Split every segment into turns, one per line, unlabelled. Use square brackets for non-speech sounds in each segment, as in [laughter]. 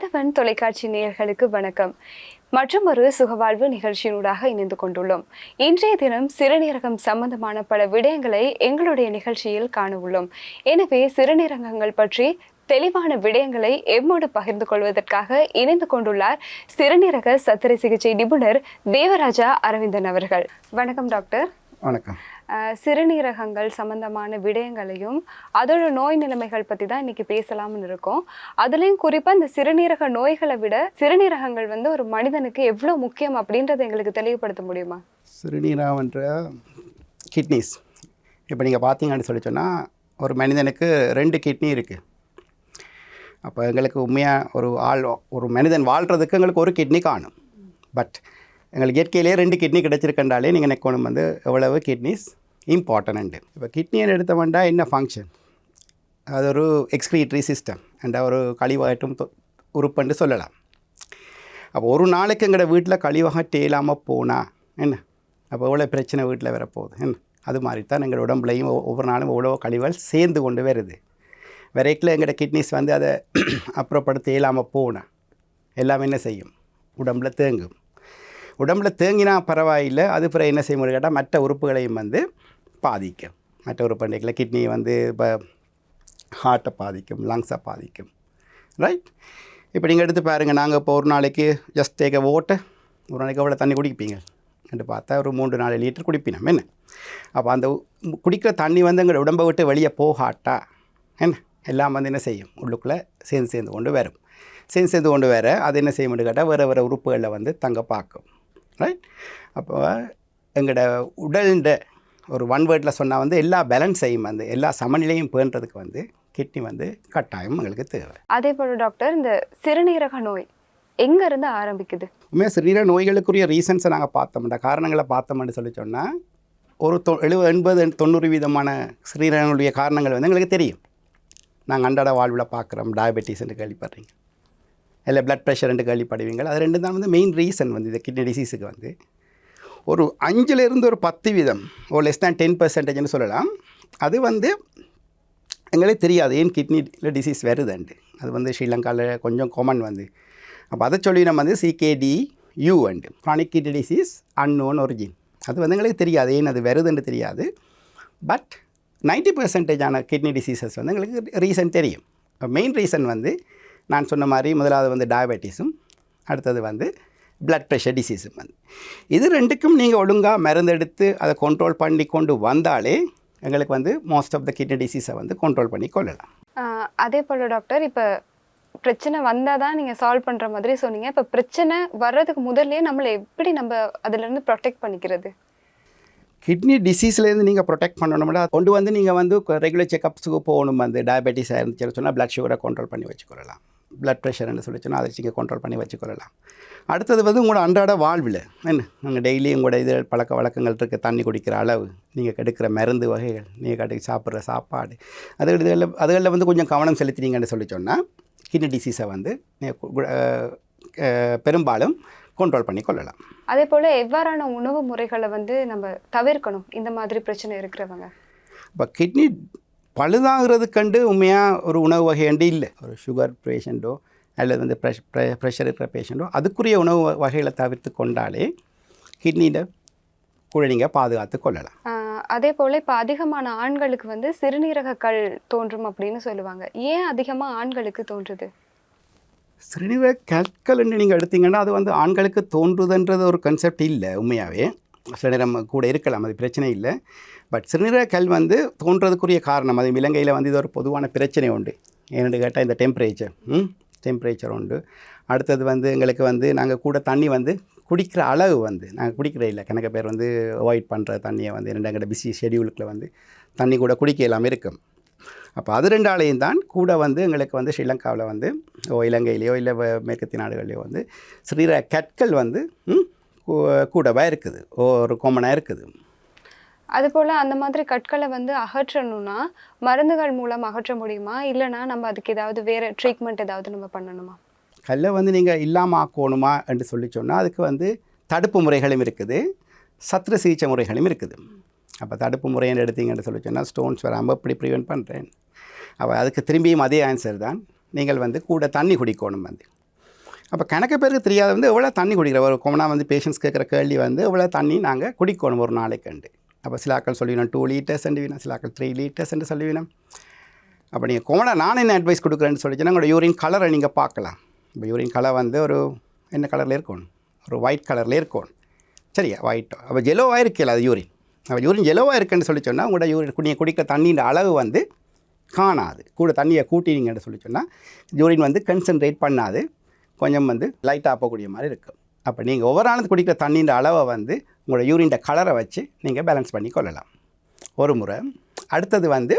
மாதவன் தொலைக்காட்சி நேயர்களுக்கு வணக்கம். மற்றும் ஒரு சுகவாழ்வு நிகழ்ச்சியினூடாக இணைந்து கொண்டுள்ளோம். இன்றைய தினம் சிறுநீரகம் சம்பந்தமான பல விடயங்களை எங்களுடைய நிகழ்ச்சியில் காண உள்ளோம். எனவே சிறுநீரகங்கள் பற்றி தெளிவான விடயங்களை எம்மோடு பகிர்ந்து கொள்வதற்காக இணைந்து கொண்டுள்ளார் சிறுநீரக சத்திரை சிகிச்சை நிபுணர் தேவராஜா அரவிந்தன் அவர்கள். வணக்கம் டாக்டர்.
வணக்கம்.
சிறுநீரகங்கள் சம்பந்தமான விடயங்களையும் அதோட நோய் நிலைமைகள் பற்றி தான் இன்னைக்கு பேசலாம்னு இருக்கோம். அதுலேயும் குறிப்பாக இந்த சிறுநீரக நோய்களை விட சிறுநீரகங்கள் வந்து ஒரு மனிதனுக்கு எவ்வளோ முக்கியம் அப்படின்றத எங்களுக்கு தெளிவுபடுத்த முடியுமா?
சிறுநீரகம்ன்ற கிட்னிஸ் இப்போ நீங்கள் பார்த்தீங்கன்னு சொல்லி சொன்னால் ஒரு மனிதனுக்கு ரெண்டு கிட்னி இருக்குது அப்போ எங்களுக்கு உண்மையாக ஒரு ஆள் ஒரு மனிதன் வாழ்கிறதுக்கு எங்களுக்கு ஒரு கிட்னி காணும். பட் எங்களுக்கு இயற்கையிலே ரெண்டு கிட்னி கிடச்சிருக்கன்றாலே நீங்கள் நெக்கணும் வந்து எவ்வளவு கிட்னிஸ் இம்பார்ட்டன்ட்டு இப்போ கிட்னியை எடுத்தவன்டா என்ன ஃபங்க்ஷன் அது ஒரு எக்ஸ்கிரீட்ரி சிஸ்டம் அண்ட் ஒரு கழிவகட்டும் தொ- உறுப்புன்னு சொல்லலாம். அப்போ ஒரு நாளைக்கு எங்களோட வீட்டில் கழிவகட்டே இல்லாமல் போனால் என்ன? அப்போ எவ்வளோ பிரச்சனை வீட்டில் வரப்போகுது? என்ன? அது மாதிரி தான் எங்கள் உடம்புலையும் ஒவ்வொ- ஒவ்வொரு நாளும் எவ்வளோ கழிவுகள் சேர்ந்து கொண்டு வருது. வரைக்கில் எங்களோட கிட்னிஸ் வந்து அதை [clears throat] அப்புறப்படுத்த இயலாமல் போனால் எல்லாமே என்ன செய்யும்? உடம்புல தேங்கும். உடம்புல தேங்கினா பரவாயில்லை அது பிறகு என்ன செய்ய முடியும் கேட்டால் மற்ற உறுப்புகளையும் வந்து பாதிக்கும். மற்ற உறுப்புகளை கிட்னி வந்து இப்போ ஹார்ட்டை பாதிக்கும் லங்ஸை பாதிக்கும். ரைட் இப்போ நீங்கள் எடுத்து பாருங்கள் நாங்கள் இப்போ ஒரு நாளைக்கு ஜஸ்ட் டேக் ஓட்டை ஒரு நாளைக்கு எவ்வளோ தண்ணி குடிப்பீங்க? என்று பார்த்தா ஒரு மூன்று நாலு லிட்டர் குடிப்பினோம் என்ன? அப்போ அந்த குடிக்கிற தண்ணி வந்து எங்கள் உடம்பை விட்டு வெளியே போகாட்டா என்ன? எல்லாம் வந்து என்ன செய்யும்? உள்ளுக்குள்ளே சேர்ந்து சேர்ந்து கொண்டு வரும். சேர்ந்து சேர்ந்து கொண்டு வர அது என்ன செய்ய முடியும் கேட்டால் வேறு வேறு உறுப்புகளில் வந்து தங்க பார்க்கும். ரைட் அப்போ எங்களோட உடல்ன்ற ஒரு ஒன் வேர்டில் சொன்னால் வந்து எல்லா பேலன்ஸையும் வந்து எல்லா சமநிலையும் பேணுறதுக்கு வந்து கிட்னி வந்து கட்டாயம் எங்களுக்கு தேவை.
அதே போல் டாக்டர் இந்த சிறுநீரக நோய் எங்க இருந்து ஆரம்பிக்குது?
உண்மையாக சிறுநீரக நோய்களுக்குரிய ரீசன்ஸை நாங்கள் பார்த்தோம்டா காரணங்களை பார்த்தோம்னு சொல்லி சொன்னால் ஒரு தொ எழுபது எண்பது தொண்ணூறு வீதமான சிறுநீரகங்களுடைய காரணங்கள் வந்து எங்களுக்கு தெரியும். நாங்கள் அன்றாட வாழ்வில் பார்க்குறோம் டயபெட்டிஸ்ன்னு கேள்விப்படுறீங்க. இல்லை பிளட் ப்ரெஷர்ன்ட்டு கேள்விப்படுவீங்க. அது ரெண்டு தான் வந்து மெயின் ரீசன் வந்து இந்த கிட்னி டிசீஸுக்கு வந்து. ஒரு அஞ்சுலேருந்து ஒரு பத்து வீதம் ஒரு லெஸ் தேன் டென் பர்சன்டேஜ்னு சொல்லலாம். அது வந்து எங்களுக்கு தெரியாது ஏன் கிட்னியில் டிசீஸ் வருதுண்டு அது வந்து ஸ்ரீலங்காவில் கொஞ்சம் காமன் வந்து. அப்போ அதை சொல்லி நம்ம வந்து CKD u and chronic kidney disease unknown origin அது வந்து எங்களுக்கு தெரியாது ஏன் அது வருதுன்னு தெரியாது. பட் நைன்ட்டி பர்சன்டேஜான கிட்னி டிசீசஸ் வந்து எங்களுக்கு ரீசன் தெரியும். மெயின் ரீசன் வந்து நான் சொன்ன மாதிரி முதலாவது வந்து டயபெட்டிஸும் அடுத்தது வந்து பிளட் ப்ரெஷர் டிசீஸும் வந்து இது ரெண்டுக்கும் நீங்கள் ஒழுங்காக மருந்தெடுத்து அதை கண்ட்ரோல் பண்ணி கொண்டு வந்தாலே எங்களுக்கு வந்து மோஸ்ட் ஆஃப் த கிட்னி டிசீஸை வந்து கண்ட்ரோல் பண்ணி கொள்ளலாம்.
அதே போல் டாக்டர் இப்போ பிரச்சனை வந்தால் தான் நீங்கள் சால்வ் பண்ணுற மாதிரி சொன்னீங்க. இப்போ பிரச்சனை வர்றதுக்கு முதல்லயே நம்மளை எப்படி நம்ம அதுலேருந்து ப்ரொடெக்ட் பண்ணிக்கிறது?
கிட்னி டிசீஸ்லேருந்து நீங்கள் ப்ரொடெக்ட் பண்ணணும்னா கொண்டு வந்து நீங்கள் வந்து ரெகுலர் செக்கப்ஸுக்கு போகணும். வந்து டயபெட்டிஸாக இருந்துச்சுன்னு சொன்னால் பிளட் சுகரை கண்ட்ரோல் பண்ணி வச்சுக்கொள்ளலாம். பிளட் ப்ரெஷர்னு சொல்லி சொன்னால் அதை நீங்கள் கண்ட்ரோல் பண்ணி வச்சுக்கொள்ளலாம். அடுத்தது வந்து உங்களோட அன்றாட வாழ்வில் என்ன? நீங்கள் டெய்லி உங்களோட இது பழக்க வழக்கங்கள் இருக்க தண்ணி குடிக்கிற அளவு நீங்கள் கெடுக்கிற மருந்து வகைகள் நீங்கள் கடைக்கு சாப்பிட்ற சாப்பாடு அது இதுகளில் அதுகளில் வந்து கொஞ்சம் கவனம் செலுத்தினீங்கன்னு சொல்லி சொன்னால் கிட்னி டிசீஸை வந்து நீங்க கு- அஹ், அஹ், பெரும்பாலும் கண்ட்ரோல் பண்ணி கொள்ளலாம்.
அதே போல் எவ்வாறான உணவு முறைகளை வந்து நம்ம தவிர்க்கணும்? இந்த மாதிரி பிரச்சனை இருக்கிறவங்க.
இப்போ கிட்னி பழுதாகிறது கண்டு உண்மையாக ஒரு உணவு வகையண்டு இல்லை. ஒரு சுகர் பேஷண்ட்டோ அல்லது வந்து ப்ரெஷ் ப்ரெஷர் இருக்கிற பேஷண்ட்டோ அதுக்குரிய உணவு வகைகளை தவிர்த்து கொண்டாலே கிட்னியில் கூட நீங்கள் பாதுகாத்து கொள்ளலாம்
அதே போல் இப்போ அதிகமான ஆண்களுக்கு வந்து சிறுநீரக கல் தோன்றும் அப்படின்னு சொல்லுவாங்க. ஏன் அதிகமாக ஆண்களுக்கு தோன்றுது?
சிறுநீரக கற்கள்னு நீங்கள் எடுத்தீங்கன்னா அது வந்து ஆண்களுக்கு தோன்றுதுன்றது ஒரு கன்செப்ட் இல்லை உண்மையாகவே சிறுநீரம் கூட இருக்கலாம் அது பிரச்சனை இல்லை. பட் சிறுநீரக கல் வந்து தோன்றதுக்குரிய காரணம். அது இலங்கையில் வந்து இது ஒரு பொதுவான பிரச்சனை உண்டு. ஏன்னு கேட்டால் இந்த டெம்பரேச்சர் ம் டெம்பரேச்சர் உண்டு. அடுத்தது வந்து எங்களுக்கு வந்து நாங்கள் கூட தண்ணி வந்து குடிக்கிற அளவு வந்து நாங்கள் குடிக்கிற இல்லை கணக்க பேர் வந்து அவாய்ட் பண்ணுற தண்ணியை வந்து ரெண்டு எங்கள்ட பிஸி ஷெடியூலுக்குள்ள வந்து தண்ணி கூட குடிக்க இல்லாமல் இருக்கும். அப்போ அது ரெண்டாலையும் தான் கூட வந்து எங்களுக்கு வந்து ஸ்ரீலங்காவில் வந்து ஓ இலங்கையிலேயோ இல்லை மேற்கத்திய நாடுகள்லையோ வந்து சிறுநீரக கற்கள் வந்து ம், கூ- கூடவா இருக்குது? ஒரு காமனாக இருக்குது.
அது போல் அந்த மாதிரி கற்களை வந்து அகற்றணும்னா மருந்துகள் மூலம் அகற்ற முடியுமா? இல்லைனா நம்ம அதுக்கு ஏதாவது வேறு ட்ரீட்மெண்ட் ஏதாவது நம்ம பண்ணணுமா?
கல்லை வந்து நீங்கள் இல்லாமல் ஆக்கணுமா என்று சொல்லி சொன்னால் அதுக்கு வந்து தடுப்பு முறைகளும் இருக்குது. சத்திர சிகிச்சை முறைகளும் இருக்குது. அப்போ தடுப்பு முறைன்னு எடுத்தீங்கன்னு சொல்லி சொன்னால் ஸ்டோன்ஸ் வராமல் எப்படி ப்ரிவென்ட் பண்ணுறேன் அப்போ அதுக்கு திரும்பியும் அதே ஆன்சர் தான். நீங்கள் வந்து கூட தண்ணி குடிக்கணும் வந்து. அப்போ கணக்கு பேருக்கு தெரியாத வந்து எவ்வளோ தண்ணி குடிக்கிற ஒரு கொமனா வந்து பேஷண்ட்ஸ் கேட்குற கேள்வி வந்து எவ்வளோ தண்ணி நாங்கள் குடிக்கணும் ஒரு நாளைக்குண்டு அப்போ சிலாக்கள் சொல்லிவினோம் டூ லீட்டர்ஸ் வீணம். சிலாக்கள் த்ரீ லீட்டர்ஸ் சொல்லிவினோம் அப்போ நீங்கள் கொமனா நான் என்ன அட்வைஸ் கொடுக்குறேன்னு சொல்லிச்சுன்னா உங்களோட யூரின் கலரை நீங்கள் பார்க்கலாம். இப்போ யூரின் கலர் வந்து ஒரு என்ன கலரில் இருக்கணும்? ஒரு ஒயிட் கலரில் இருக்கணும். சரியா? ஒயிட்டோ அப்போ ஜெலோவாக இருக்கல அது யூரின் அப்போ யூரின் ஜெலோவாக இருக்குன்னு சொல்லி சொன்னால் உங்களோட யூரின் குடிய குடிக்கிற தண்ணியின் அளவு வந்து காணாது. கூட தண்ணியை கூட்டினீங்கன்னு சொல்லி சொன்னால் யூரின் வந்து கன்சன்ட்ரேட் பண்ணாது. கொஞ்சம் வந்து லைட்டாக போகக்கூடிய மாதிரி இருக்கும் அப்போ நீங்கள் ஒவ்வொரு ஆனது குடிக்கிற தண்ணியின் அளவை வந்து உங்களோட யூரின் கலரை வச்சு நீங்கள் பேலன்ஸ் பண்ணி கொள்ளலாம். ஒரு முறை. அடுத்தது வந்து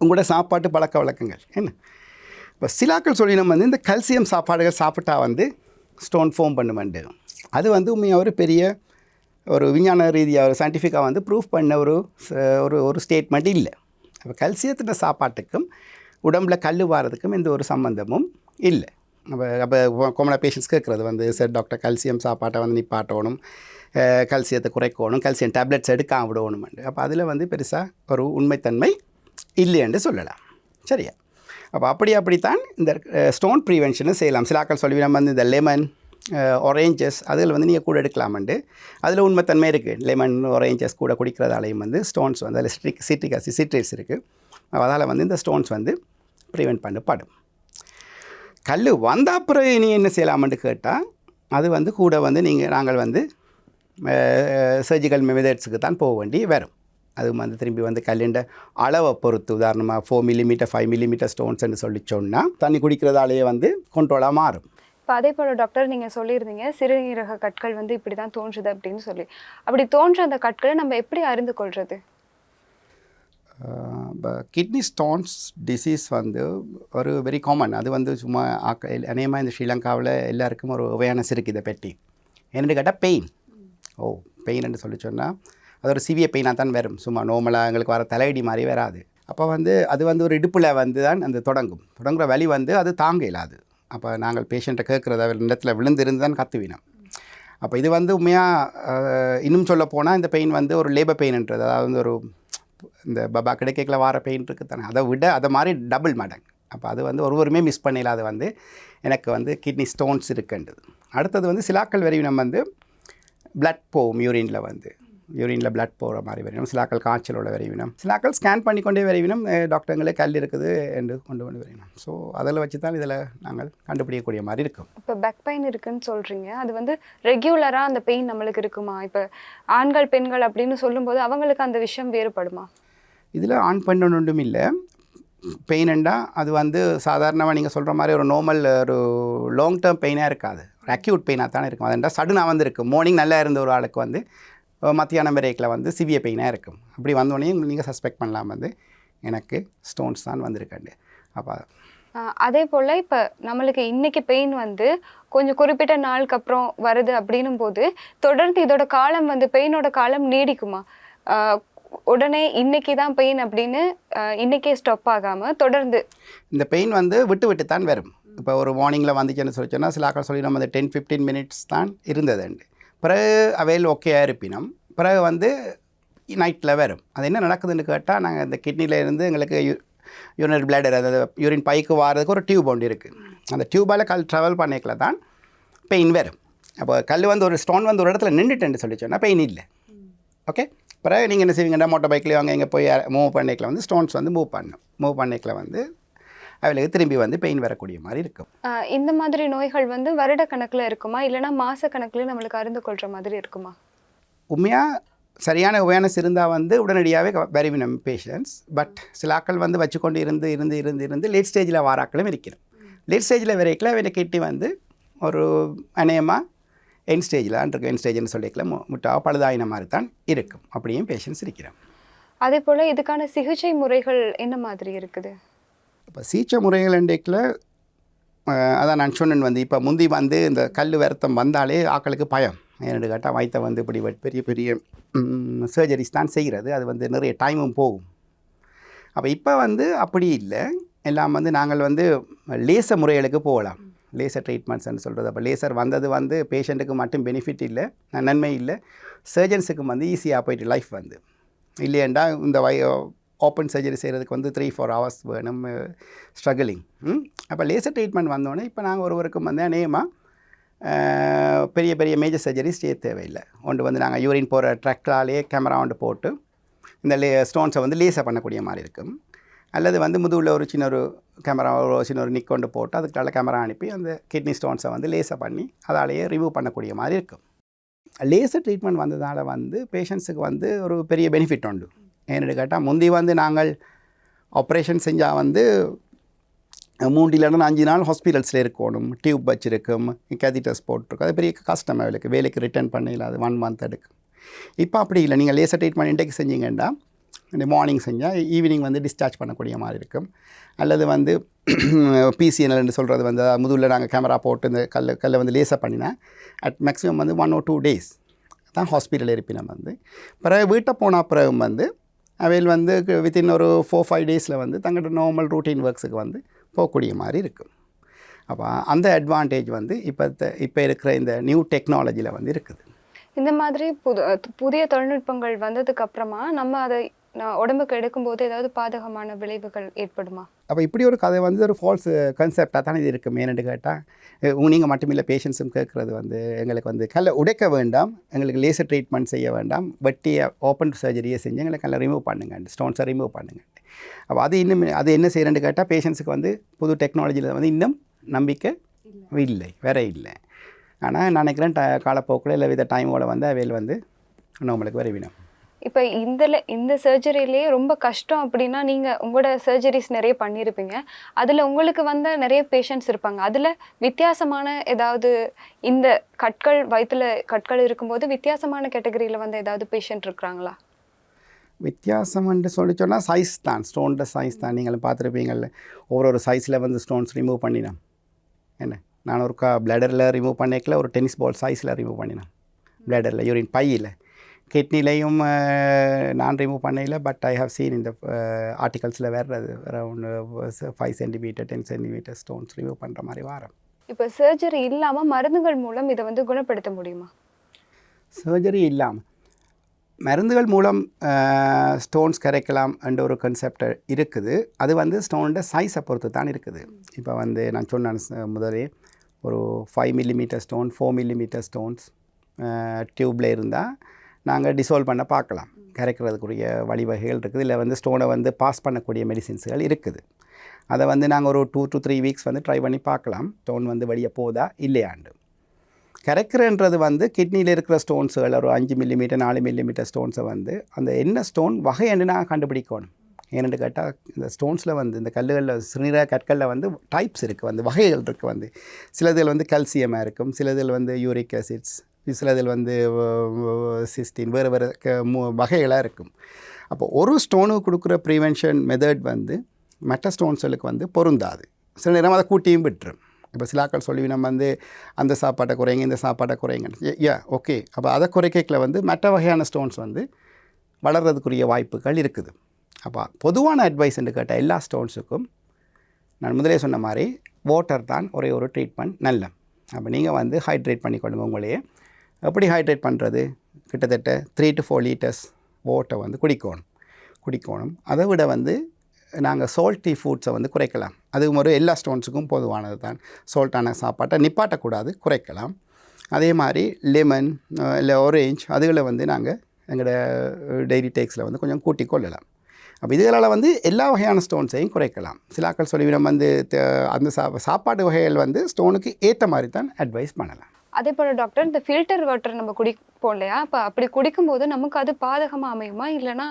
உங்களோட சாப்பாட்டு பழக்க வழக்கங்கள். என்ன? இப்போ சிலாக்கள் சொல்லினம் வந்து இந்த கல்சியம் சாப்பாடுகள் சாப்பிட்டா வந்து ஸ்டோன் ஃபோம் பண்ணுமெண்டு அது வந்து உண்மையாக ஒரு பெரிய ஒரு விஞ்ஞான ரீதியாக ஒரு சயின்டிஃபிக்காக வந்து ப்ரூஃப் பண்ண ஒரு ஒரு ஒரு ஸ்டேட்மெண்ட் இல்லை. அப்போ கல்சியத்தின சாப்பாட்டுக்கும் உடம்பில் கல் வாரதுக்கும் எந்த ஒரு சம்மந்தமும் இல்லை. அப்போ அப்போ கொமனா பேஷண்ட்ஸ் கேட்குறது வந்து சார் டாக்டர் கல்சியம் சாப்பாட்டை வந்து நிப்பாட்டணும் கல்சியத்தை குறைக்கணும். கல்சியம் டேப்லெட்ஸ் எடுக்காம விடணுமெண்டு அப்போ அதில் வந்து பெருசாக ஒரு உண்மைத்தன்மை இல்லைன்னு சொல்லலாம். சரியா? அப்போ அப்படி அப்படித்தான் இந்த ஸ்டோன் ப்ரிவென்ஷனும் செய்யலாம். சிலாக்கள் சொல்லி நம்ம வந்து இந்த லெமன் ஒரேஞ்சஸ் அதில் வந்து நீங்கள் கூட எடுக்கலாமண்டு அதில் உண்மைத்தன்மை இருக்குது லெமன் ஒரேஞ்சஸ் கூட குடிக்கிறதாலையும் வந்து ஸ்டோன்ஸ் வந்து அதில் சிட்ரிக் சிட்ரிக் ஆசி இருக்குது அதால் வந்து இந்த ஸ்டோன்ஸ் வந்து ப்ரிவெண்ட் பண்ணப்படும். கல் வந்த அப்புறம் நீ என்ன செய்யலாம்னு கேட்டால் அது வந்து கூட வந்து நீங்கள் நாங்கள் வந்து சர்ஜிக்கல் மெதட்ஸுக்கு தான் போக வேண்டி வரும். அது வந்து திரும்பி வந்து கல்லிண்ட அளவை பொறுத்து உதாரணமாக ஃபோர் மில்லிமீட்டர் ஃபைவ் மில்லிமீட்டர் ஸ்டோன்ஸ்னு சொல்லி சொன்னால் தண்ணி குடிக்கிறதாலேயே வந்து கண்ட்ரோலாக மாறும்.
இப்போ அதே போல் டாக்டர் நீங்கள் சொல்லியிருந்தீங்க சிறுநீரக கற்கள் வந்து இப்படி தான் தோன்றுது அப்படின்னு சொல்லி. அப்படி தோன்ற அந்த கற்களை நம்ம எப்படி அறிந்து கொள்வது
கிட்னி ஸ்டோன்ஸ் டிசீஸ் வந்து ஒரு வெரி காமன் அது வந்து சும்மா ஆக்க அநேகமாக இந்த ஸ்ரீலங்காவில் எல்லாருக்கும் ஒரு அவேர்னஸ் இருக்குது இதை பற்றி. என்னென்னு கேட்டால் பெயின் ஓ பெயின்னு சொல்லி சொன்னால் அது ஒரு சிவிய பெயினாக தான் வரும். சும்மா நார்மலாக எங்களுக்கு வர தலையடி மாதிரி வராது. அப்போ வந்து அது வந்து ஒரு இடுப்பில் வந்து தான் அந்த தொடங்கும். தொடங்குற வலி வந்து அது தாங்க இல்லாது அப்போ நாங்கள் பேஷண்ட்டை கேட்குறத இடத்துல விழுந்திருந்து தான் கத்துவினோம். அப்போ இது வந்து உண்மையாக இன்னும் சொல்ல போனால் இந்த பெயின் வந்து ஒரு லேபர் பெயின்ன்றது அதாவது வந்து ஒரு இந்த பபா கிடைக்கல வார பெயின் இருக்குது தானே அதை விட அதை மாதிரி டபுள் மடங்கு. அப்போ அது வந்து ஒருவருமே மிஸ் பண்ணல அது வந்து எனக்கு வந்து கிட்னி ஸ்டோன்ஸ் இருக்குன்றது. அடுத்தது வந்து சிலாக்கள் வரைவினம் வந்து பிளட் போகும் யூரினில் வந்து. யூரினில் பிளட் போகிற மாதிரி வரைவினம் சிலாக்கள் காய்ச்சலோட வரைவினம். சிலாக்கள் ஸ்கேன் பண்ணிக்கொண்டே வரைவினம் டாக்டருங்களே கல் இருக்குது என்று கொண்டு வந்து வரைவினம். ஸோ அதில் வச்சு தான் இதில் நாங்கள் கண்டுபிடிக்கக்கூடிய மாதிரி இருக்கும்.
இப்போ பேக் பெயின் இருக்குன்னு சொல்கிறீங்க அது வந்து ரெகுலராக அந்த பெயின் நம்மளுக்கு இருக்குமா? இப்போ ஆண்கள் பெண்கள் அப்படின்னு சொல்லும்போது அவங்களுக்கு அந்த விஷயம் வேறுபடுமா?
இதில் ஆன் பண்ணணும் ஒன்றும் இல்லை பெயின்ண்டா அது வந்து சாதாரணமாக நீங்கள் சொல்கிற மாதிரி ஒரு நார்மல் ஒரு லாங் டேர்ம் பெயினாக இருக்காது. ஒரு அக்யூட் பெயினாக தானே இருக்கும். அதுண்டா சடனாக வந்து இருக்கும் மார்னிங் நல்லா இருந்த ஒரு ஆளுக்கு வந்து மத்தியானம் பிரேக்கில் வந்து சிவிய பெயினாக இருக்கும். அப்படி வந்தோடனே நீங்கள் சஸ்பெக்ட் பண்ணலாம் வந்து எனக்கு ஸ்டோன்ஸ் தான் வந்திருக்காண்டு. அப்போ
அதே போல் இப்போ நம்மளுக்கு இன்னைக்கு பெயின் வந்து கொஞ்சம் குறிப்பிட்ட நாளுக்கு அப்புறம் வருது அப்படின்னும் போது தொடர்ந்து இதோட காலம் வந்து பெயினோட காலம் நீடிக்குமா? உடனே இன்னைக்கு தான் பெயின் அப்படின்னு இன்னைக்கே ஸ்டாப் ஆகாமல் தொடர்ந்து.
இந்த பெயின் வந்து விட்டு விட்டு தான் வரும். இப்போ ஒரு மார்னிங்கில் வந்துச்சுன்னு சொல்லி சொன்னால் சில ஆக்கள் சொல்லி நம்ம அந்த டென் ஃபிஃப்டீன் மினிட்ஸ் தான் இருந்ததுண்டு பிறகு அவையில் ஓகேயாக இருப்பினும் பிறகு வந்து நைட்டில் வரும். அது என்ன நடக்குதுன்னு கேட்டால் நாங்கள் இந்த கிட்னியில் இருந்து எங்களுக்கு யூரினரி பிளட் அதாவது யூரின் பைக்கு வாரதுக்கு ஒரு டியூப் ஒன்று இருக்குது அந்த டியூபால் கல் ட்ராவல் பண்ணிக்கல தான் பெயின் வரும். அப்போ கல் வந்து ஒரு ஸ்டோன் வந்து ஒரு இடத்துல நின்றுட்டேன்னு சொல்லி சொன்னால் பெயின் இல்லை. ஓகே பிறகு நீங்கள் என்ன செய்வீங்கன்னா மோட்டர் பைக்லேயே அங்கே இங்கே போய் மூவ் பண்ணிக்கல வந்து ஸ்டோன்ஸ் வந்து மூவ் பண்ணும் மூவ் பண்ணிக்கல வந்து அவளுக்கு திரும்பி வந்து பெயின் வரக்கூடிய மாதிரி இருக்கும்.
இந்த மாதிரி நோய்கள் வந்து வருட கணக்கில் இருக்குமா? இல்லைன்னா மாச கணக்குல நம்மளுக்கு அறிந்து கொள்ற மாதிரி இருக்குமா?
உண்மையாக சரியான அவேர்னஸ் இருந்தால் வந்து உடனடியாகவே வெரிவினம் பேஷண்ட்ஸ் பட் சில ஆட்கள் வந்து வச்சுக்கொண்டு இருந்து இருந்து இருந்து இருந்து லேட் ஸ்டேஜில் வாராக்களும் இருக்கிறோம். லேட் ஸ்டேஜில் வரைக்கல அவனை கிட்டி வந்து ஒரு அநேகமாக என் ஸ்டேஜில் இருக்கும் என் ஸ்டேஜ்னு சொல்லிக்கல மு முட்டா பழுதாயின மாதிரி தான் இருக்கும். அப்படியும் பேஷண்ட்ஸ் இருக்கிறோம்
அதே போல் இதுக்கான சிகிச்சை முறைகள் என்ன மாதிரி இருக்குது?
இப்போ சிகிச்சை முறைகள் இன்றைக்கில் அதான் நான் சொன்னேன் வந்து இப்போ முந்தி வந்து இந்த கல் வருத்தம் வந்தாலே ஆக்களுக்கு பயம். ஏன்னு கேட்டால் வயிற்ற வந்து இப்படி பெரிய பெரிய சர்ஜரிஸ் தான் செய்கிறது. அது வந்து நிறைய டைமும் போகும். அப்போ இப்போ வந்து அப்படி இல்லை. எல்லாம் வந்து நாங்கள் வந்து லேசர் முறைகளுக்கு போகலாம். லேசர் ட்ரீட்மெண்ட்ஸ்னு சொல்கிறது அப்போ லேசர் வந்தது வந்து பேஷண்ட்டுக்கு மட்டும் பெனிஃபிட் இல்லை நன்மை இல்லை. சர்ஜன்ஸுக்கு வந்து ஈஸியாக போயிட்டு லைஃப் வந்து. இல்லையண்டா இந்த வய ஓப்பன் சர்ஜரி செய்கிறதுக்கு வந்து த்ரீ ஃபோர் ஹவர்ஸ் வேணும் ஸ்ட்ரகிளிங் அப்போ லேசர் ட்ரீட்மெண்ட் வந்தோடனே இப்போ நாங்கள் ஒருவருக்கும் வந்து நேமாக பெரிய பெரிய மேஜர் சர்ஜரிஸ் செய்ய தேவையில்லை. ஒன்று வந்து நாங்கள் யூரின் போகிற ட்ரக்லாலேயே கேமரா ஒன்று போட்டு இந்த லே ஸ்டோன்ஸை வந்து லேசாக பண்ணக்கூடிய மாதிரி இருக்கும். அல்லது வந்து முதுகில் ஒரு சின்ன ஒரு கேமரா ஒரு சின்ன ஒரு நிக் கொண்டு போட்டு அதுக்குள்ள கேமரா அனுப்பி அந்த கிட்னி ஸ்டோன்ஸை வந்து லேசை பண்ணி அதாலேயே ரிமூவ் பண்ணக்கூடிய மாதிரி இருக்கும். லேசர் ட்ரீட்மெண்ட் வந்ததால் வந்து பேஷண்ட்ஸுக்கு வந்து ஒரு பெரிய பெனிஃபிட் உண்டு. ஏன்னு கேட்டால் முந்தி வந்து நாங்கள் ஆப்ரேஷன் செஞ்சால் வந்து மூன்றிலிருந்து அஞ்சு நாள் ஹாஸ்பிட்டல்ஸில் இருக்கணும். டியூப் வச்சுருக்கும் கேதிட்டர்ஸ் போட்டிருக்கும். அது பெரிய கஷ்டம் அவளுக்கு. வேலைக்கு ரிட்டர்ன் பண்ணல அது ஒன் மந்த் எடுக்கும் இப்போ அப்படி இல்லை. நீங்கள் லேசர் ட்ரீட்மெண்ட் இன்டேக் செஞ்சீங்கன்னா மார்னிங் செஞ்சால் ஈவினிங் வந்து டிஸ்சார்ஜ் பண்ணக்கூடிய மாதிரி இருக்கும். அல்லது வந்து [clears throat] பிசிஎன்எல்னு சொல்கிறது வந்து முதுகில் நாங்கள் கேமரா போட்டு இந்த கல் கல்லை வந்து லேசாக பண்ணினா அட் மேக்ஸிமம் வந்து ஒன் ஓ டூ டேஸ் தான் ஹாஸ்பிட்டல் இருப்பினம் வந்து. பிறகு வீட்டை போன பிறகு வந்து அவையில் வந்து வித்தின் ஒரு ஃபோர் ஃபைவ் டேஸில் வந்து தங்களோட நார்மல் ரூட்டீன் ஒர்க்ஸுக்கு வந்து போகக்கூடிய மாதிரி இருக்கும். அப்போ அந்த அட்வான்டேஜ் வந்து இப்போ இப்போ இருக்கிற இந்த நியூ டெக்னாலஜியில் வந்து இருக்குது.
இந்த மாதிரி புது புதிய தொழில்நுட்பங்கள் வந்ததுக்கு அப்புறமா நம்ம அதை நான் உடம்புக்கு எடுக்கும்போது ஏதாவது பாதகமான விளைவுகள் ஏற்படுமா?
அப்போ இப்படி ஒரு கதை வந்து ஒரு ஃபால்ஸ் கன்செப்டாக தானே இது இருக்குது மெயின்னு கேட்டால் நீங்கள் மட்டுமில்லை பேஷண்ட்ஸும் கேட்குறது வந்து எங்களுக்கு வந்து கல்லை உடைக்க வேண்டாம் எங்களுக்கு லேசர் ட்ரீட்மெண்ட் செய்ய வேண்டாம் வெட்டியை ஓப்பன் சர்ஜரியை செஞ்சு எங்களுக்கு கல்லை ரிமூவ் பண்ணுங்க ஸ்டோன்ஸை ரிமூவ் பண்ணுங்க அப்போ அது இன்னும் அது என்ன செய்கிறேன்னு கேட்டால் பேஷண்ட்ஸுக்கு வந்து புது டெக்னாலஜியில் வந்து இன்னும் நம்பிக்கை இல்லை. வேற இல்லை. ஆனால் நான் நினைக்கிறேன் ட காலப்போக்கில் இல்லை வித டைமோட வந்து அவையில் வந்து நம்மளுக்கு விரைவினம்.
இப்போ இதில் இந்த சர்ஜரியிலேயே ரொம்ப கஷ்டம் அப்படின்னா நீங்கள் உங்களோட சர்ஜரிஸ் நிறைய பண்ணியிருப்பீங்க அதில் உங்களுக்கு வந்த நிறைய பேஷண்ட்ஸ் இருப்பாங்க. அதில் வித்தியாசமான ஏதாவது இந்த கற்கள் வயிற்றுல கற்கள் இருக்கும்போது வித்தியாசமான கேட்டகரியில் வந்து ஏதாவது பேஷண்ட் இருக்கிறாங்களா?
வித்தியாசம்னு சொல்லி சொன்னால் சைஸ் தான். ஸ்டோனோட சைஸ் தான். நீங்கள் பார்த்துருப்பீங்கள்ல ஒவ்வொரு சைஸில் வந்து ஸ்டோன்ஸ் ரிமூவ் பண்ணினேன் என்ன? நான் ஒரு கா பிளடரில் ரிமூவ் பண்ணிக்கல. ஒரு டென்னிஸ் பால் சைஸில் ரிமூவ் பண்ணினேன் பிளடரில் யூரின் பையில். கிட்னிலையும் நான் ரிமூவ் பண்ணல பட் ஐ ஹவ் சீன் இந்த ஆர்டிகல்ஸில் வேறு around five centimetre ten centimetre stones remove பண்ணுற மாதிரி வாரம்.
இப்போ சர்ஜரி இல்லாமல் மருந்துகள் மூலம் இதை வந்து குணப்படுத்த முடியுமா?
சர்ஜரி இல்லாமல் மருந்துகள் மூலம் ஸ்டோன்ஸ் கரைக்கலாம் என்ற ஒரு கன்செப்ட் இருக்குது. அது வந்து ஸ்டோனோட சைஸை பொறுத்து தான் இருக்குது. இப்போ வந்து நான் சொன்னேன் முதலே ஒரு five millimetre stone four millimetre stones டியூப்பில் இருந்தால் நாங்கள் டிசால்வ் பண்ண பார்க்கலாம். கரைக்கிறதுக்குரிய வழிவகைகள் இருக்குது. இல்லை வந்து ஸ்டோனை வந்து பாஸ் பண்ணக்கூடிய மெடிசின்ஸுகள் இருக்குது. அதை வந்து நாங்கள் ஒரு டூ டு த்ரீ வீக்ஸ் வந்து ட்ரை பண்ணி பார்க்கலாம். ஸ்டோன் வந்து வெளியே போதா இல்லையாண்டு. கரைக்கிறன்றது வந்து கிட்னியில் இருக்கிற ஸ்டோன்ஸுகள் ஒரு அஞ்சு மில்லிமீட்டர் நாலு மில்லிமீட்டர் ஸ்டோன்ஸை வந்து அந்த என்ன ஸ்டோன் வகை என்று நாங்கள் கண்டுபிடிக்கணும். ஏன்னு கேட்டால் இந்த ஸ்டோன்ஸில் வந்து இந்த கல்லுகளில் சிறுநீரக கற்களில் வந்து டைப்ஸ் இருக்குது வந்து வகைகள் இருக்குது வந்து சிலதில் வந்து கல்சியமாக இருக்கும். சிலதில் வந்து யூரிக் ஆசிட்ஸ் சிலதில் வந்து சிஸ்டின் வேறு வேறு மு- வகைகளாக இருக்கும். அப்போ ஒரு ஸ்டோனுக்கு கொடுக்குற ப்ரிவென்ஷன் மெத்தட் வந்து மற்ற ஸ்டோன்ஸ்களுக்கு வந்து பொருந்தாது. சில நேரம் அதை கூட்டியும் விட்டுரும். இப்போ சிலாக்கள் சொல்லி நம்ம வந்து அந்த சாப்பாட்டை குறைங்க இந்த சாப்பாட்டை குறைங்க. Yeah okay. அப்போ அதை குறைக்கல வந்து மற்ற வகையான ஸ்டோன்ஸ் வந்து வளர்றதுக்குரிய வாய்ப்புகள் இருக்குது. அப்போ பொதுவான அட்வைஸ் என்று கேட்ட எல்லா ஸ்டோன்ஸுக்கும் நான் முதலே சொன்ன மாதிரி வாட்டர் தான் ஒரே ஒரு ட்ரீட்மெண்ட் நல்ல. அப்போ நீங்கள் வந்து ஹைட்ரேட் பண்ணிக்கொள்ளுங்க உங்களையே. எப்படி ஹைட்ரேட் பண்ணுறது கிட்டத்தட்ட த்ரீ டு ஃபோர் லிட்டர்ஸ் ஓட்டை வந்து குடிக்கணும். குடிக்கணும். அதை விட வந்து நாங்கள் சால்ட்டி ஃபுட்ஸை வந்து குறைக்கலாம். அது ஒரு எல்லா ஸ்டோன்ஸுக்கும் பொதுவானது தான். சால்ட்டான சாப்பாட்டை நிப்பாட்டக்கூடாது குறைக்கலாம். அதே மாதிரி லெமன் இல்லை ஆரேஞ்ச் அதுகளை வந்து நாங்கள் எங்களோட டெய்லி டேக்ஸில் வந்து கொஞ்சம் கூட்டி கொள்ளலாம். அப்போ இதுகளால் வந்து எல்லா வகையான ஸ்டோன்ஸையும் குறைக்கலாம். சிலாக்கள் சொல்லி நம்ம வந்து அந்த சா சாப்பாடு வகைகள் வந்து ஸ்டோனுக்கு ஏற்ற மாதிரி தான் அட்வைஸ் பண்ணலாம்.
அதே போல் டாக்டர் இந்த ஃபில்டர் வாட்டர் நம்ம குடிப்போம் இல்லையா? அப்போ அப்படி குடிக்கும்போது நமக்கு அது பாதகமாக அமையுமா? இல்லைனா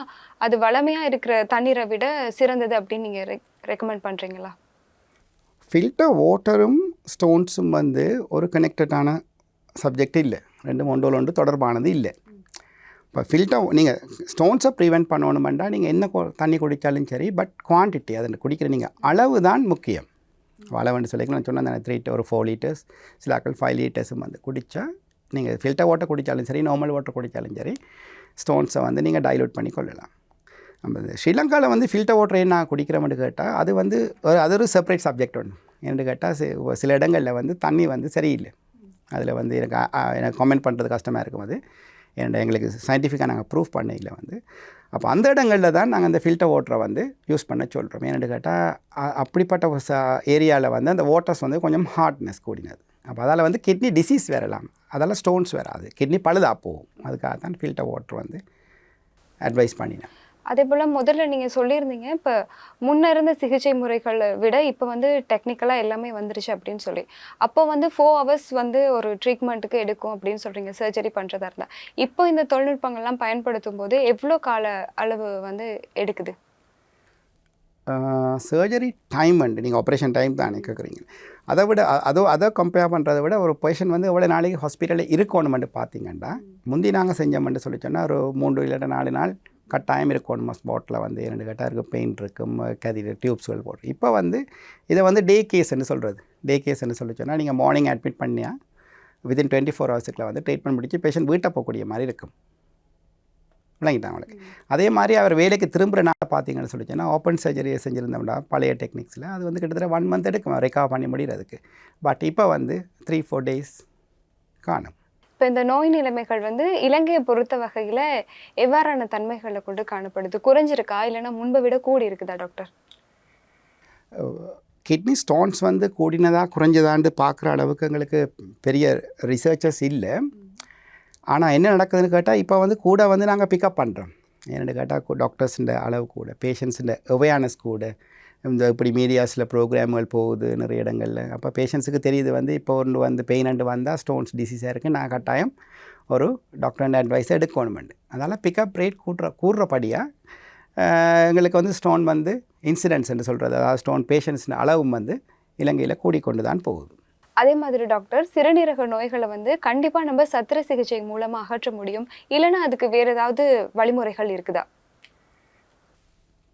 அது வளமையாக இருக்கிற தண்ணீரை விட சிறந்தது அப்படின்னு நீங்கள் ரெ ரெக்கமெண்ட் பண்ணுறீங்களா
ஃபில்டர் வாட்டரும் ஸ்டோன்ஸும் வந்து ஒரு கனெக்டடான சப்ஜெக்ட் இல்லை. ரெண்டும் ஒன்றோடு ஒன்று தொடர்பானது இல்லை. இப்போ ஃபில்டர் நீங்கள் ஸ்டோன்ஸை ப்ரிவெண்ட் பண்ணணுமெண்டா நீங்கள் என்ன தண்ணி குடித்தாலும் சரி பட் குவான்டிட்டி அதில் குடிக்கிற நீங்கள் அளவு தான் முக்கியம். அளவுன்னு சொல்லிக்கலாம் நான் சொன்னேன் த்ரீ ஒரு ஃபோர் லிட்டர்ஸ் சிலாக்கள் ஃபைவ் லிட்டர்ஸும் வந்து குடித்தா நீங்கள் ஃபில்டர் வாட்டர் குடித்தாலும் சரி நார்மல் வாட்டர் குடித்தாலும் சரி ஸ்டோன்ஸை வந்து நீங்கள் டைலூட் பண்ணி கொள்ளலாம். நம்ம ஸ்ரீலங்காவில் வந்து ஃபில்டர் வாட்டர் என்ன குடிக்கிறோம்னு கேட்டால் அது வந்து ஒரு அது ஒரு செப்பரேட் சப்ஜெக்ட் ஒன்று என்று கேட்டால் சி- ஒரு சில இடங்களில் வந்து தண்ணி வந்து சரியில்லை. அதில் வந்து எனக்கு எனக்கு கமெண்ட் பண்ணுறது கஷ்டமாக இருக்கும் அது. ஏன்னா எங்களுக்கு சயின்டிஃபிக்காக நாங்கள் ப்ரூஃப் பண்ணையில் வந்து அப்போ அந்த இடங்களில் தான் நாங்கள் அந்த ஃபில்டர் வாட்டரை வந்து யூஸ் பண்ண சொல்கிறோம் ஏன்னு கேட்டால் அப்படிப்பட்ட ஒரு ச ஏரியாவில் வந்து அந்த வாட்டர்ஸ் வந்து கொஞ்சம் ஹார்ட்னஸ் கூடினது. அப்போ அதால் வந்து கிட்னி டிசீஸ் வரலாம். அதெல்லாம் ஸ்டோன்ஸ் வராது. கிட்னி பழுதாக போகும். அதுக்காக தான் ஃபில்டர் வாட்டர் வந்து அட்வைஸ் பண்ணினேன்.
அதே போல் முதல்ல நீங்கள் சொல்லியிருந்தீங்க இப்போ முன்ன இருந்த சிகிச்சை முறைகளை விட இப்போ வந்து டெக்னிக்கலாக எல்லாமே வந்துருச்சு அப்படின்னு சொல்லி. அப்போ வந்து ஃபோர் ஹவர்ஸ் வந்து ஒரு ட்ரீட்மெண்ட்டுக்கு எடுக்கும் அப்படின்னு சொல்கிறீங்க சர்ஜரி பண்ணுறதா இருந்தால் இப்போ இந்த தொழில்நுட்பங்கள்லாம் பயன்படுத்தும் போது எவ்வளோ கால அளவு வந்து எடுக்குது?
சர்ஜரி டைம் அண்டு நீங்கள் ஆப்ரேஷன் டைம் தானே கேட்குறீங்க அதை விட அதோ அதை கம்பேர் பண்ணுறதை விட ஒரு பேஷண்ட் வந்து எவ்வளோ நாளைக்கு ஹாஸ்பிட்டலில் இருக்கணுமெண்டு பார்த்தீங்கன்னா முந்தி நாங்கள் செஞ்சோம்னு சொல்லி சொன்னால் ஒரு மூன்று இல்லைன்னா நாலு நாள் கட்டாயம் இருக்கும். ஒன் இருக்கணும் ஸ்பாட்டில் வந்து ரெண்டு கட்டாக இருக்கும். பெயிண்ட் இருக்கும். கதி டியூப்ஸ்கள் போட்டு. இப்போ வந்து இதை வந்து டே கேஸ்ன்னு சொல்கிறது டே கேஸ்ன்னு சொல்லி சொன்னால் நீங்கள் மார்னிங் அட்மிட் பண்ணியா வித்தின் டுவெண்ட்டி ஃபோர் ஹவர்ஸுக்குள்ள வந்து ட்ரீட்மெண்ட் முடிச்சு பேஷண்ட் வீட்டை போகக்கூடிய மாதிரி இருக்கும். விளங்கிட்டாங்க அவங்களுக்கு அதே மாதிரி அவர் வேலைக்கு திரும்புகிற நாள் பார்த்தீங்கன்னு சொல்லிச்சுன்னா ஓப்பன் சர்ஜரியை செஞ்சுருந்தோம்னா பழைய டெக்னிக்ஸில் அது வந்து கிட்டத்தட்ட ஒன் மந்த் எடுக்கும். ரெக்கவர் பண்ணி முடியறதுக்கு. பட் இப்போ வந்து த்ரீ ஃபோர் டேஸ் காணும்.
இப்போ இந்த நோய் நிலைமைகள் வந்து இலங்கையை பொறுத்த வகையில் எவ்வாறான தன்மைகளை கொண்டு காணப்படுது? குறைஞ்சிருக்கா? இல்லைன்னா முன்பை விட கூடி இருக்குதா டாக்டர்?
கிட்னி ஸ்டோன்ஸ் வந்து கூடினதா குறைஞ்சதான்னு பார்க்குற அளவுக்கு எங்களுக்கு பெரிய ரிசர்ச்சர்ஸ் இல்லை. ஆனால் என்ன நடக்குதுன்னு கேட்டால் இப்போ வந்து கூட வந்து நாங்கள் பிக்கப் பண்ணுறோம் என்னென்னு கேட்டால் டாக்டர்ஸுன்ற அளவு கூட பேஷண்ட்ஸுன்ற அவேர்னஸ் கூட. இந்த இப்படி மீடியாஸில் ப்ரோக்ராம்கள் போகுது நிறைய இடங்களில். அப்போ பேஷண்ட்ஸுக்கு தெரியுது வந்து இப்போ ஒன்று வந்து பெயின் அண்டு வந்தால் ஸ்டோன்ஸ் டிசீஸாக இருக்குது நான் கட்டாயம் ஒரு டாக்டர் அட்வைஸை எடுக்கணுமெண்டு அதனால் பிக்கப் ரேட் கூட்டுற கூடுறபடியாக எங்களுக்கு வந்து ஸ்டோன் வந்து இன்சிடென்ட்ஸ் என்று சொல்கிறது அதாவது ஸ்டோன் பேஷண்ட்ஸ் அளவும் வந்து இலங்கையில் கூடிக்கொண்டு தான் போகுது.
அதே மாதிரி டாக்டர் சிறுநீரக நோய்களை வந்து கண்டிப்பாக நம்ம சத்திர சிகிச்சை மூலமாக அகற்ற முடியும். இல்லைன்னா அதுக்கு வேறு ஏதாவது வழிமுறைகள் இருக்குதா?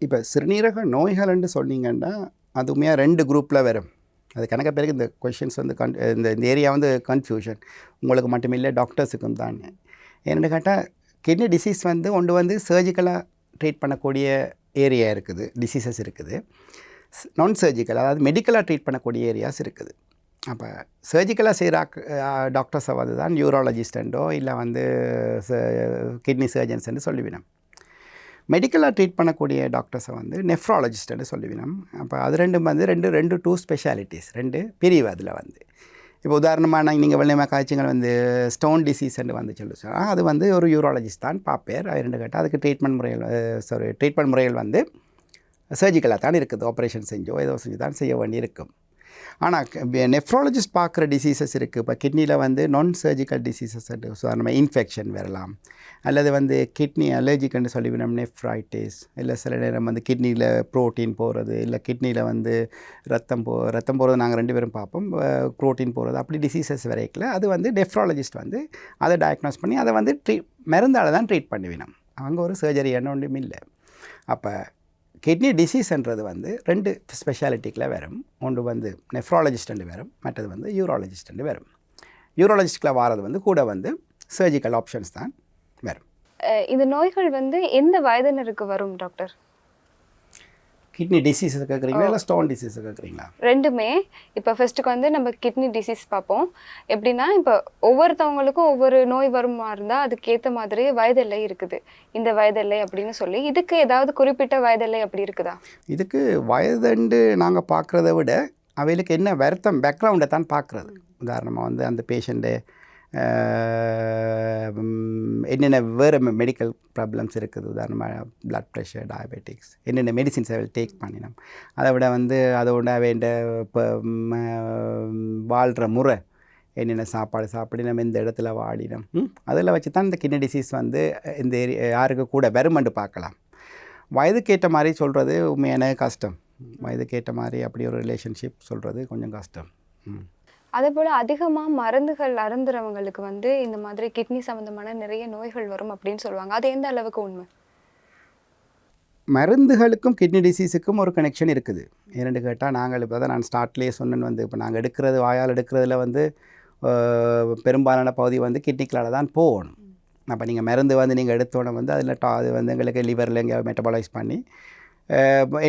இப்போ சிறுநீரக நோய்கள்னு சொன்னீங்கன்னா அதுவுமே ரெண்டு குரூப்பில் வரும். அது கணக்க பிறகு இந்த கொஷின்ஸ் வந்து கன் இந்த இந்த ஏரியா வந்து கன்ஃபியூஷன் உங்களுக்கு மட்டுமில்லை டாக்டர்ஸுக்கும் தான். என்னென்னு கேட்டால் கிட்னி டிசீஸ் வந்து ஒன்று வந்து சர்ஜிக்கலாக ட்ரீட் பண்ணக்கூடிய ஏரியா இருக்குது டிசீசஸ் இருக்குது. நான் சர்ஜிக்கல் அதாவது மெடிக்கலாக ட்ரீட் பண்ணக்கூடிய ஏரியாஸ் இருக்குது. அப்போ சர்ஜிக்கலாக செய்கிற டாக்டர்ஸை வந்து தான் நியூராலஜிஸ்டண்டோ இல்லை வந்து கிட்னி சர்ஜன்ஸ்ன்னு சொல்லிவிடும் மெடிக்கலாக ட்ரீட் பண்ணக்கூடிய டாக்டர்ஸை வந்து நெஃப்ராலஜிஸ்ட்னு சொல்லுவினோம். அப்போ அது ரெண்டும் வந்து ரெண்டு ரெண்டு டூ ஸ்பெஷாலிட்டிஸ் ரெண்டு பிரிவு அதில் வந்து. இப்போ உதாரணமாக நீங்கள் வெள்ளைமா காய்ச்சங்கள் வந்து ஸ்டோன் டிசீஸ்ன்னு வந்து சொல்லி சொன்னால் அது வந்து ஒரு யூரோலஜிஸ்ட் தான் பார்ப்பேர் அது ரெண்டு கேட்டால் அதுக்கு ட்ரீட்மெண்ட் முறைகள் சாரி ட்ரீட்மெண்ட் முறைகள் வந்து சர்ஜிக்கலாக தான் இருக்குது. ஆப்ரேஷன் செஞ்சோ ஏதோ செஞ்சு தான் செய்ய வேண்டியிருக்கும். ஆனால் நெஃப்ராலஜிஸ்ட் பார்க்குற டிசீசஸ் இருக்குது இப்போ கிட்னியில் வந்து நான் சர்ஜிக்கல் டிசீசஸ் உதாரணமாக இன்ஃபெக்ஷன் வரலாம். அல்லது வந்து கிட்னி அலர்ஜிக்குன்னு சொல்லி நம்ம நெஃப்ரைட்டிஸ் இல்லை சில நேரம் வந்து கிட்னியில் ப்ரோட்டீன் போகிறது இல்லை கிட்னியில் வந்து ரத்தம் போ ரத்தம் போகிறது நாங்கள் ரெண்டு பேரும் பார்ப்போம். ப்ரோட்டீன் போகிறது அப்படி டிசீசஸ் வரைக்கல. அது வந்து நெஃப்ராலஜிஸ்ட் வந்து அதை டயக்னோஸ் பண்ணி அதை வந்து ட்ரீ மருந்தால் தான் ட்ரீட் பண்ணுவினோம். அங்கே ஒரு சர்ஜரி என்ன ஒன்றும் இல்லை. அப்போ கிட்னி டிசீஸ்ன்றது வந்து ரெண்டு ஸ்பெஷாலிட்டிக்கில் வரும். ஒன்று வந்து நெஃப்ராலஜிஸ்ட்டு வரும். மற்றது வந்து யூராலஜிஸ்ட்டு வரும். யூராலஜிஸ்டில் வாரது வந்து கூட வந்து சர்ஜிக்கல் ஆப்ஷன்ஸ் தான் வரும்.
இந்த நோய்கள் வந்து எந்த வயதினருக்கு வரும் டாக்டர்
கிட்னி டிசீஸ் கேட்குறீங்களா இல்லை ஸ்டோன் டிசீஸ் கேட்குறீங்களா
ரெண்டுமே. இப்போ ஃபர்ஸ்ட்டுக்கு வந்து நம்ம கிட்னி டிசீஸ் பார்ப்போம். எப்படின்னா இப்போ ஒவ்வொருத்தவங்களுக்கும் ஒவ்வொரு நோய் வருமா இருந்தால் அதுக்கேற்ற மாதிரி வயதெல்லை இருக்குது. இந்த வயதெல்லை அப்படின்னு சொல்லி இதுக்கு ஏதாவது குறிப்பிட்ட வயதெல்லை அப்படி இருக்குதா?
இதுக்கு வயதுண்டு நாங்கள் பார்க்குறத விட அவைகளுக்கு என்ன வருத்தம் பேக்ரவுண்டை தான் பார்க்குறது. உதாரணமாக வந்து அந்த பேஷண்ட்டு என்னென்ன வேறு மெடிக்கல் ப்ராப்ளம்ஸ் இருக்குது? உதாரணமாக பிளட் ப்ரெஷர் டயபெட்டிக்ஸ் என்னென்ன மெடிசின்ஸ் அவள் டேக் பண்ணினோம் அதை விட வந்து அதோட வேண்ட இப்போ வாழ்கிற முறை என்னென்ன சாப்பாடு சாப்பிடி நம்ம இந்த இடத்துல வாடினோம் அதில் வச்சு தான் இந்த கிட்னி டிசீஸ் வந்து இந்த ஏரியா யாருக்கு கூட வருமென்று பார்க்கலாம். வயதுக்கேற்ற மாதிரி சொல்கிறது உண்மையான கஷ்டம். வயதுக்கேற்ற மாதிரி அப்படி ஒரு ரிலேஷன்ஷிப் சொல்கிறது கொஞ்சம் கஷ்டம். ம்.
அதே போல் அதிகமாக மருந்துகள் அருந்துறவங்களுக்கு வந்து இந்த மாதிரி கிட்னி சம்மந்தமான நிறைய நோய்கள் வரும் அப்படின்னு சொல்லுவாங்க. அது எந்த அளவுக்கு உண்மை?
மருந்துகளுக்கும் கிட்னி டிசீஸுக்கும் ஒரு கனெக்ஷன் இருக்குது. ஏன்னு கேட்டால் நாங்கள் இப்போ தான் நான் ஸ்டார்ட்லேயே சொன்னேன் வந்து இப்போ நாங்கள் எடுக்கிறது வாயால் எடுக்கிறதுல வந்து பெரும்பாலான பகுதி வந்து கிட்னிக்களால் தான் போகணும். அப்போ நீங்கள் மருந்து வந்து நீங்கள் எடுத்தோன்னே வந்து அதில் டா அது வந்து எங்களுக்கு லிவரில் எங்கே மெட்டபாலைஸ் பண்ணி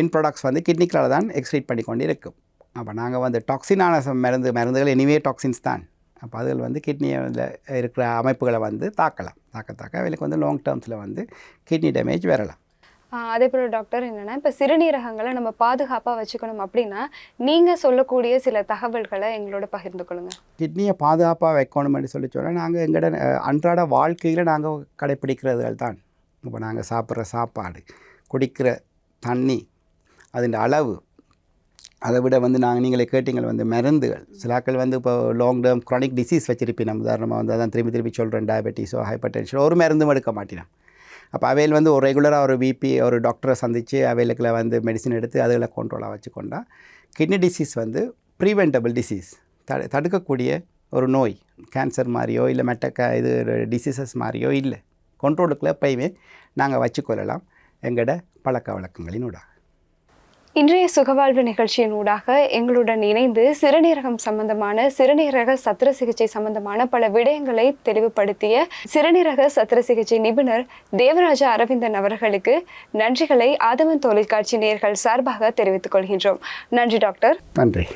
என் ப்ராடக்ட்ஸ் வந்து கிட்னிக்களால் தான் எக்ஸ்ட்ரீட் பண்ணி கொண்டு இருக்கும் அப்போ நாங்கள் வந்து டாக்ஸினான மருந்து மருந்துகள் எனிவே டாக்ஸின்ஸ் தான். அப்போ அதில் வந்து கிட்னியில் இருக்கிற அமைப்புகளை வந்து தாக்கலாம். தாக்க தாக்க அவளுக்கு வந்து லாங் டேர்ம்ஸில் வந்து கிட்னி டேமேஜ் வரலாம்.
அதே போல் டாக்டர் என்னென்னா இப்போ சிறுநீரகங்களை நம்ம பாதுகாப்பாக வச்சுக்கணும் அப்படின்னா நீங்கள் சொல்லக்கூடிய சில தகவல்களை எங்களோட பகிர்ந்து கொள்ளுங்க.
கிட்னியை பாதுகாப்பாக வைக்கணும்னு சொல்லி சொன்னால் நாங்கள் எங்களோட அன்றாட வாழ்க்கையில் நாங்கள் கடைப்பிடிக்கிறதுகள் தான். இப்போ நாங்கள் சாப்பிட்ற சாப்பாடு குடிக்கிற தண்ணி அதன் அளவு அதை விட வந்து நாங்கள் நீங்களே கேட்டீங்கள் வந்து மருந்துகள். சிலாக்கள் வந்து இப்போ லாங் டேர்ம் க்ரானிக் டிசீஸ் வச்சிருப்பேன் நம்ம உதாரணமாக வந்து அதான் திரும்பி திரும்பி சொல்கிறேன் டயபெட்டிஸோ ஹைப்பர் டென்ஷனோ ஒரு மருந்தும் எடுக்க மாட்டேன் அப்போ அவையில் வந்து ஒரு ரெகுலராக ஒரு பிபி ஒரு டாக்டரை சந்தித்து அவைகளுக்குள்ள வந்து மெடிசின் எடுத்து அதுகளை கண்ட்ரோலாக வச்சுக்கொண்டா கிட்னி டிசீஸ் வந்து ப்ரீவென்டபிள் டிசீஸ் தடு தடுக்கக்கூடிய ஒரு நோய். கேன்சர் மாதிரியோ இல்லை மெட்டக்க இது டிசீசஸ் மாதிரியோ இல்லை. கண்ட்ரோலுக்குள்ள எப்பயுமே நாங்கள் வச்சுக்கொள்ளலாம். எங்களோட பழக்க வழக்கங்களினூடாக
இன்றைய சுகவாழ்வு நிகழ்ச்சியின் ஊடாக எங்களுடன் இணைந்து சிறுநீரகம் சம்பந்தமான சிறுநீரக சத்திர சிகிச்சை சம்பந்தமான பல விடயங்களை தெளிவுபடுத்திய சிறுநீரக சத்திர சிகிச்சை நிபுணர் தேவராஜா அரவிந்தன் அவர்களுக்கு நன்றிகளை ஆதவன் தொலைக்காட்சி நேர்கள் சார்பாக தெரிவித்துக் கொள்கின்றோம். நன்றி டாக்டர்.
நன்றி.